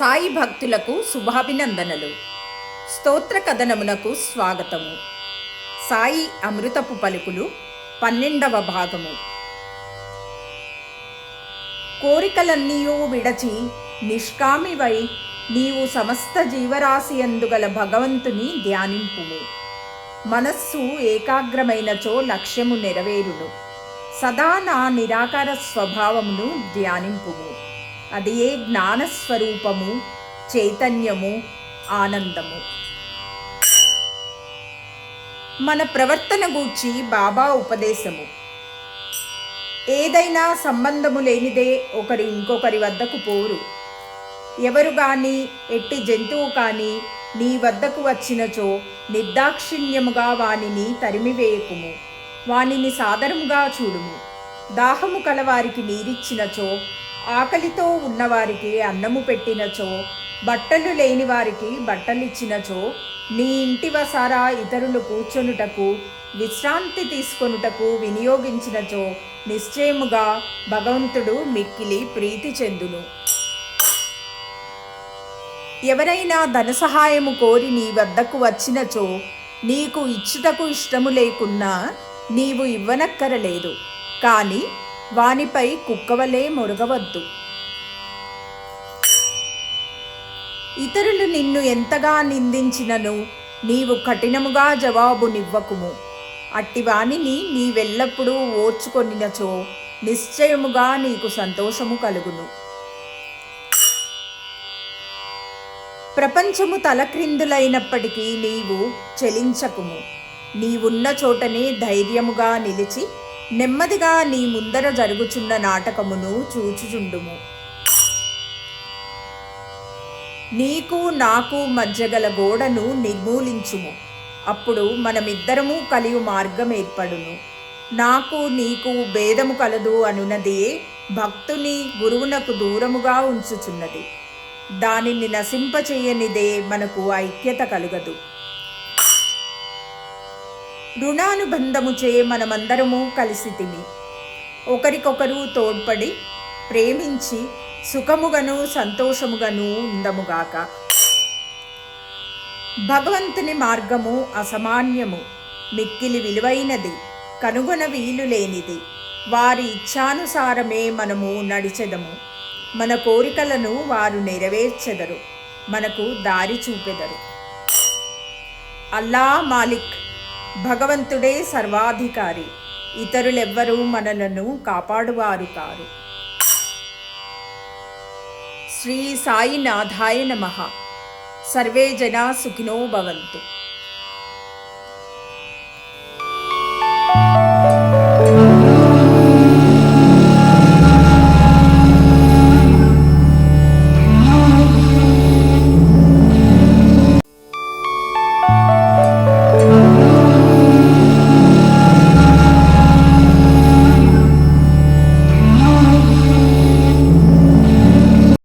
సాయి భక్తులకు శుభాభినందనలు. స్తోత్ర కథనమునకు స్వాగతము. సాయి అమృతపు పలుకులు పన్నెండవ భాగము. కోరికలన్నీయూ విడచి నిష్కామివై నీవు సమస్త జీవరాశి అందుగల భగవంతుని ధ్యానింపుము. మనస్సు ఏకాగ్రమైనచో లక్ష్యము నెరవేరును. సదా నా నిరాకార స్వభావమును ధ్యానింపుము. అది ఏ జ్ఞానస్వరూపము చైతన్యము ఆనందము. మన ప్రవర్తన గూర్చి బాబా ఉపదేశము. ఏదైనా సంబంధము లేనిదే ఒకరు ఇంకొకరి వద్దకు పోరు. ఎవరు కానీ ఎట్టి జంతువు కానీ నీ వద్దకు వచ్చినచో నిర్దాక్షిణ్యముగా వానిని తరిమివేయకుము. వానిని సాదరముగా చూడుము. దాహము కలవారికి నీరిచ్చినచో ఆకలితో ఉన్నవారికి అన్నము పెట్టినచో బట్టలు లేని వారికి బట్టలిచ్చినచో నీ ఇంటి వసారా ఇతరులు కూర్చొనుటకు విశ్రాంతి తీసుకొనుటకు వినియోగించినచో నిశ్చయముగా భగవంతుడు మిక్కిలి ప్రీతి చెందును. ఎవరైనా ధన సహాయము కోరి నీ వద్దకు వచ్చినచో నీకు ఇచ్చుటకు ఇష్టము లేకున్నా నీవు ఇవ్వనక్కరలేదు. కానీ వానిపై కుక్కవలే మొరగవద్దు. ఇతరులు నిన్ను ఎంతగా నిందించినను నీవు కఠినముగా జవాబునివ్వకుము. అట్టివానిని నీవెల్లప్పుడూ ఓర్చుకొనినచో నిశ్చయముగా నీకు సంతోషము కలుగును. ప్రపంచము తలక్రిందులైనప్పటికీ నీవు చెలించకుము. నీవున్న చోటనే ధైర్యముగా నిలిచి నెమ్మదిగా నీ ముందర జరుగుచున్న నాటకమును చూచుచుండుము. నీకు నాకు మధ్య గల గోడను నిర్మూలించుము. అప్పుడు మనమిద్దరము కలియు మార్గం ఏర్పడును. నాకు నీకు భేదము కలదు అనునదే భక్తుని గురువునకు దూరముగా ఉంచుచున్నది. దానిని నశింపచేయనిదే మనకు ఐక్యత కలుగదు. రుణానుబంధముచే మనమందరము కలిసి తిని. ఒకరికొకరు తోడ్పడి ప్రేమించి సుఖముగను సంతోషముగను ఉందముగాక. భగవంతుని మార్గము అసమాన్యము మిక్కిలి విలువైనది కనుగొన వీలు లేనిది. వారి ఇచ్ఛానుసారమే మనము నడిచెదము. మన కోరికలను వారు నెరవేర్చెదరు మనకు దారి చూపెదరు. అల్లా మాలిక్ భగవంతుడే సర్వాధికారి ఇతరులెవ్వరూ మనలను కాపాడువారు కారు శ్రీ సాయినాథాయ నమ సర్వే జనా సుఖినో భవంతు